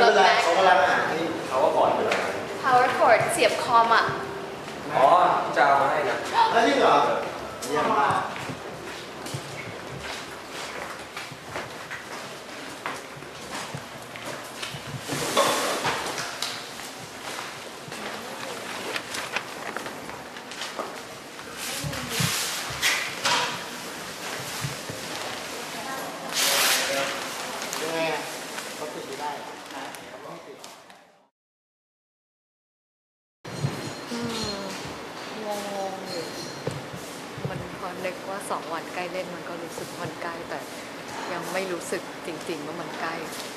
แต่ไม่เป็นไรเขากำลังหาที่เขาก็ก่อนไปเลย power cord เสียบคอมอะ อ๋อจะเอามาให้นะ แล้วจริงเหรอเยี่ยมมาก ยังไงอะเขาติดไม่ได้เหรอฮะเขาไม่ติด อืมงงๆอยู่มันพอนึก ว่าสองวันใกล้เล่นมันก็รู้สึกมันใกล้แต่ยังไม่รู้สึกจริง ๆ ว่ามันใกล้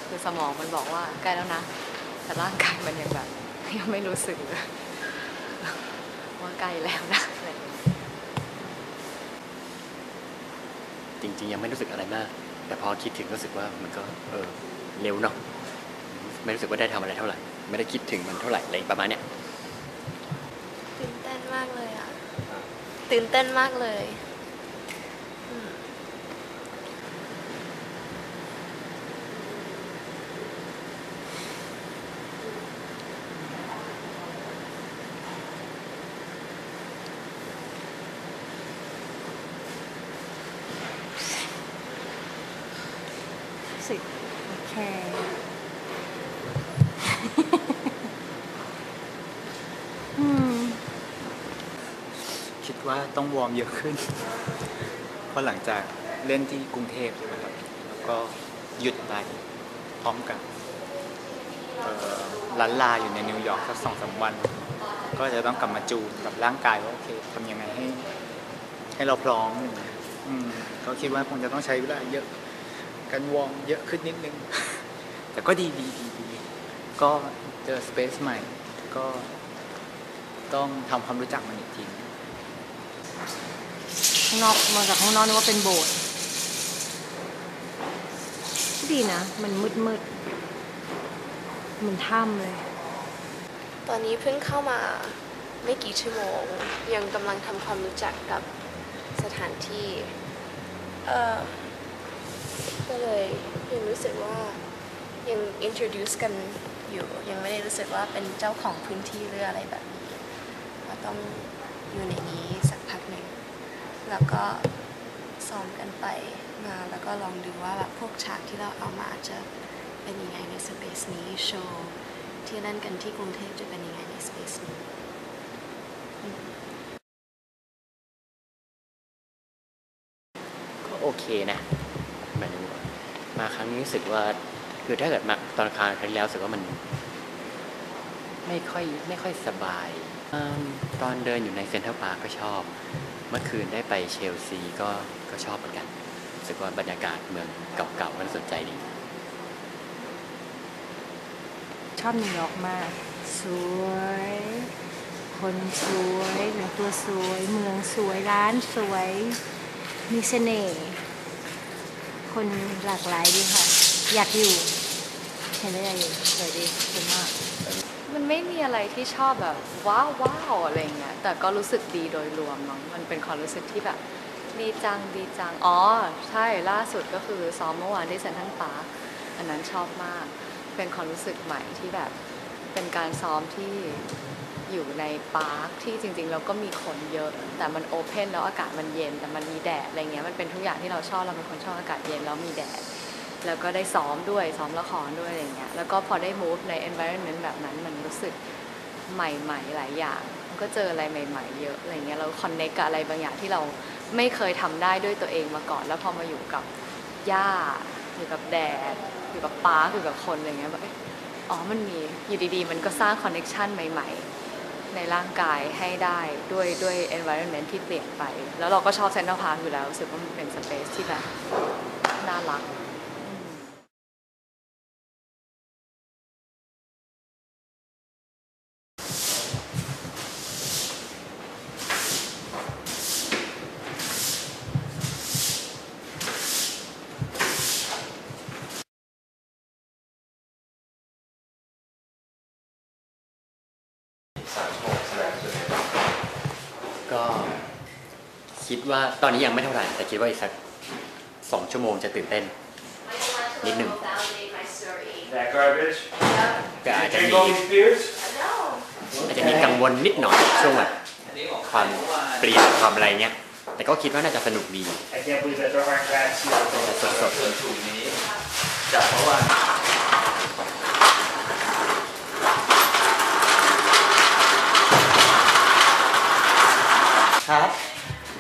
คือสมองมันบอกว่าใกล้แล้วนะ แต่ร่างกายมันยังแบบยังไม่รู้สึกเลยว่าใกล้แล้วนะอะไรอย่างเงี้ยจริง ๆ ยังไม่รู้สึกอะไรมาก แต่พอคิดถึงก็รู้สึกว่ามันก็เออเร็วเนาะไม่รู้สึกว่าได้ทำอะไรเท่าไหร่ ไม่ได้คิดถึงมันเท่าไหร่อะไรประมาณเนี้ยตื่นเต้นมากเลยอะตื่นเต้นมากเลยอืม สิบโอเคิดว่าต้องวอร์มเยอะขึ้น เพราะหลังจากเล่นที่กรุงเทพใช่ไหมครับ แล้วก็หยุดไปพร้อมกับลันลาอยู่ในนิวยอร์กสักสองสามวัน ก็จะต้องกลับมาจูนกับร่างกายว่าโอเคทำยังไงให้ ให้เราพร้อมอย่างเงี้ยอืมก็คิดว่าคงจะต้องใช้เวลาเยอะ การวอร์มเยอะขึ้นนิดนึง แต่ก็ดีดีดีดีก็เจอสเปซใหม่ ก็ต้องทำความรู้จักมันอีกทีข้างนอกมองจากข้างนอกนึกว่าเป็นโบสถ์ดีนะ มันมืดมืดๆเหมันถ้ำเลย ตอนนี้เพิ่งเข้ามาไม่กี่ชั่วโมง ยังกำลังทำความรู้จักกับสถานที่ เอ่อ ก็เลยยังรู้สึกว่ายัง introduce กันอยู่ ยังไม่ได้รู้สึกว่าเป็นเจ้าของพื้นที่หรืออะไรแบบนี้ก็ต้องอยู่ในนี้สักพักหนึ่งแล้วก็ซ้อมกันไปมาแล้วก็ลองดูว่าแบบพวกฉากที่เราเอามาจะเป็นยังไงในสเปซนี้โชว์ที่เล่นกันที่กรุงเทพจะเป็นยังไงในสเปซนี้ก็โอเคนะ มายถึงว่ามาครั้งนี้รู้สึกว่า คือถ้าเกิดมาตอนครั้งที่แล้วรู้สึกว่ามัน ไม่ค่อยไม่ค่อยสบายอตอนเดินอยู่ในเซ็นทรัลพาร์คก็ชอบ เมื่อคืนได้ไปเชลซีก็ก็ชอบเหมือนกันรู้สึกว่าบรรยากาศเมืองเก่าๆก็น่าสนใจดีชอบนิวยอร์กมาก สวย คนสวยแต่งตัวสวย เมืองสวยร้านสวย มีเสน่ห์ คนหลากหลายดีค่ะ อยากอยู่เห็นได้อยากอยู่สวยดีสวยมาก มันไม่มีอะไรที่ชอบแบบว้าวว้าวอะไรเงี้ย แต่ก็รู้สึกดีโดยรวมมั้งมันเป็นความรู้สึกที่แบบดีจังดีจัง อ๋อ ใช่ล่าสุดก็คือซ้อมเมื่อวานที่เซนทรัลปาร์คอันนั้นชอบมาก เป็นความรู้สึกใหม่ที่แบบเป็นการซ้อมที่ อยู่ในปาร์คที่จริงๆเราก็มีคนเยอะ แต่มันโอเพนแล้วอากาศมันเย็น แต่มันมีแดดอะไรเงี้ยมันเป็นทุกอย่างที่เราชอบเราเป็นคนชอบอากาศเย็นแล้วมีแดด แล้วก็ได้ซ้อมด้วยซ้อมละครด้วยอะไรเงี้ยแล้วก็พอได้ move ใน environment แบบนั้นมันรู้สึกใหม่ๆหลายอย่างก็เจออะไรใหม่ ๆ เยอะอะไรเงี้ยเรา connect กับอะไรบางอย่างที่เราไม่เคยทำได้ด้วยตัวเองมาก่อน แล้วพอมาอยู่กับหญ้าอยู่กับแดดอยู่กับปาร์คอยู่กับคนอะไรเงี้ยแบบอ๋อมันมีอยู่ดีๆ มันก็สร้าง connection ใหม่ ๆ ในร่างกายให้ได้ด้วยด้วย environment ที่เปลี่ยนไป แล้วเราก็ชอบเซ็นทรัลพาร์คอยู่แล้วรู้สึกว่ามันเป็นสเปซที่แบบน่ารัก สามโมงแสดงใช่ไหมก็คิดว่าตอนนี้ยังไม่เท่าไหร่แต่คิดว่าอีกสักสองชั่วโมงจะตื่นเต้น นิดหนึ่ง That garbage? ก็อาจจะ Drink มี all these beers? อาจจะมีกังวลนิดหน่อยช่วงแบบความเปลี่ยนความอะไรเงี้ย แต่ก็คิดว่าน่าจะสนุกดี I can't believe that there aren't rats here. จะสดสดเธอถูกนี้จากเมื่อวาน ครับ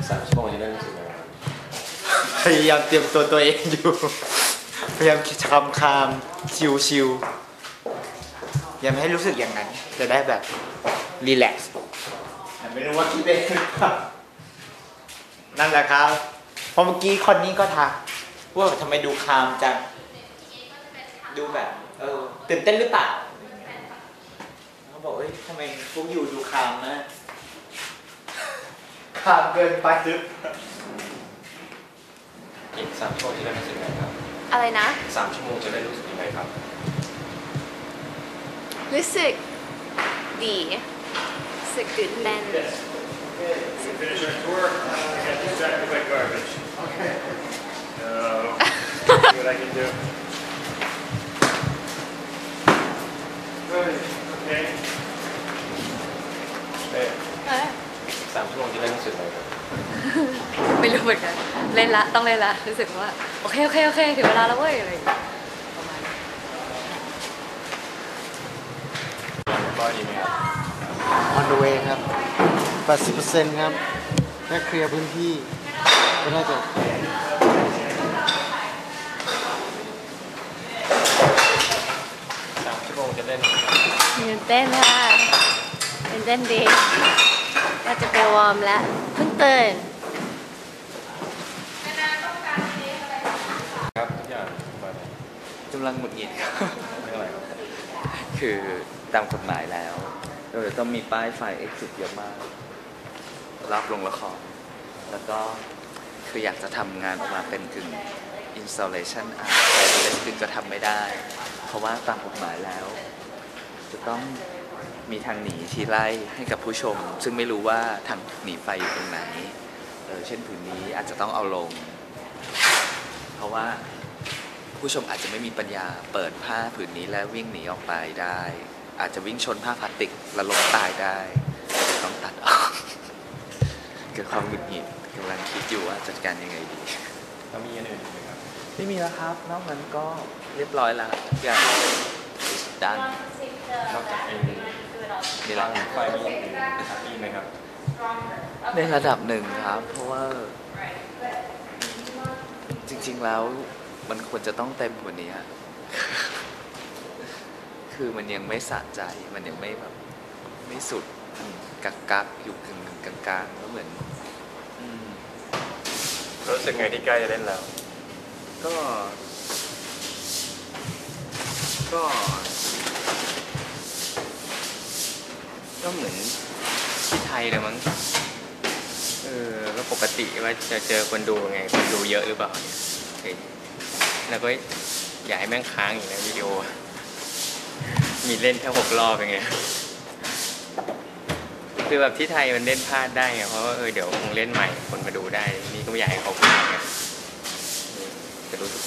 สามชั่วโมงจะได้รู้สึกยังไงครับ พ ยายามเตรียมตัวตัวเองอยู่ พยายามคำคามชิวชิวๆยังไม่ให้รู้สึกอย่างนั้น จะได้แบบ รีแลกซ์แต่ไม่รู้ว่าคิดเองหรือเปล่านั่นแหละครับเพราะเมื่อกี้คนนี้ก็ทักว่าทำไมดูคามจัง ดูแบบ เออตื่นเต้นหรือเปล่าเขาบอกเอ้ยทำไมพวกอยู่ดูคามนะคามเกินไปหรือเปล่าอีก สามชั่วโมงจะได้รู้สึกยังไงครับอะไรนะ สามชั่วโมงจะได้รู้สึกยังไงครับ รู้สึกดีรู้สึกตื่นเต้น Yes. We finish our tour. I got distracted by garbage. Okay. So, see what I can do. Okay. เอ๊ะอีกสามชั่วโมงจะได้รู้สึกยังไงครับ ไม่รู้เหมือนกัน เล่นละต้องเล่นละรู้สึกว่าโอเคโอเคโอเคถึงเวลาแล้วเว้ยอะไรอย่างเงี้ยประมาณนี้ก็ดีไหมครับ on the way ครับ 80%ครับแค่เคลียร์พื้นที่ก็น่าจะสามชั่วโมงจะได้ตื่นเต้นค่ะตื่นเต้นดีก็จะไปวอร์มแล้วเพิ่งตื่น ครับทุกอย่างมาเลย กำลังหงุดหงิดครับเรื่องอะไรครับคือตามกฎหมายแล้วเราจะต้องมีป้ายไฟ exit เยอะมาก รับลงละคร แล้วก็คืออยากจะทำงานออกมาเป็นกึ่ง installation art แต่เป็นกึ่งจะทำไม่ได้ เพราะว่าตามกฎหมายแล้ว จะต้องมีทางหนีที่ไล่ให้กับผู้ชม ซึ่งไม่รู้ว่าทางหนีไฟอยู่ตรงไหน เออเช่นผืนนี้อาจจะต้องเอาลง เพราะว่า ผู้ชมอาจจะไม่มีปัญญาเปิดผ้าผืนนี้แล้ววิ่งหนีออกไปได้ อาจจะวิ่งชนผ้าพลาสติกและล้มตายได้ต้องตัดออกเกิดความหงุดหงิดกำลังคิดอยู่ว่าจัดการยังไงดีแล้วมีอันอื่นอีกไหมครับไม่มีแล้วครับ นอกนั้นก็เรียบร้อยแล้วทุกอย่างด้านนอกจากไอ้นี่แหร่าละงไฟมีอย่างอื่นครับมีไหมครับในระดับหนึ่งครับ เพราะว่าจริง ๆแล้ว มันควรจะต้องเต็มกว่านี้คือมันยังไม่สะใจ มันยังไม่แบบไม่สุดมันกักกักๆอยู่กึ่งกลางๆแล้วเหมือนอืมรู้สึกไงที่ใกล้จะเล่นแล้ว ก็ ก็ ก็เหมือนที่ไทยเลยมั้ง เออก็ปกติว่าจะเจอคนดูไง คนดูเยอะหรือเปล่าเนี่ยเฮ้ย แล้วก็อยาให้แม่งค้างอยู่นะวิดีโอ มีเล่นแค่หกรอบอย่างเงี้ยคือแบบที่ไทยมันเล่นพลาดได้ไงเพราะว่าเออเดี๋ยวคงเล่นใหม่คนมาดูได้ นี่ก็ไม่อยากให้เขาพลาดไงจะรู้สึก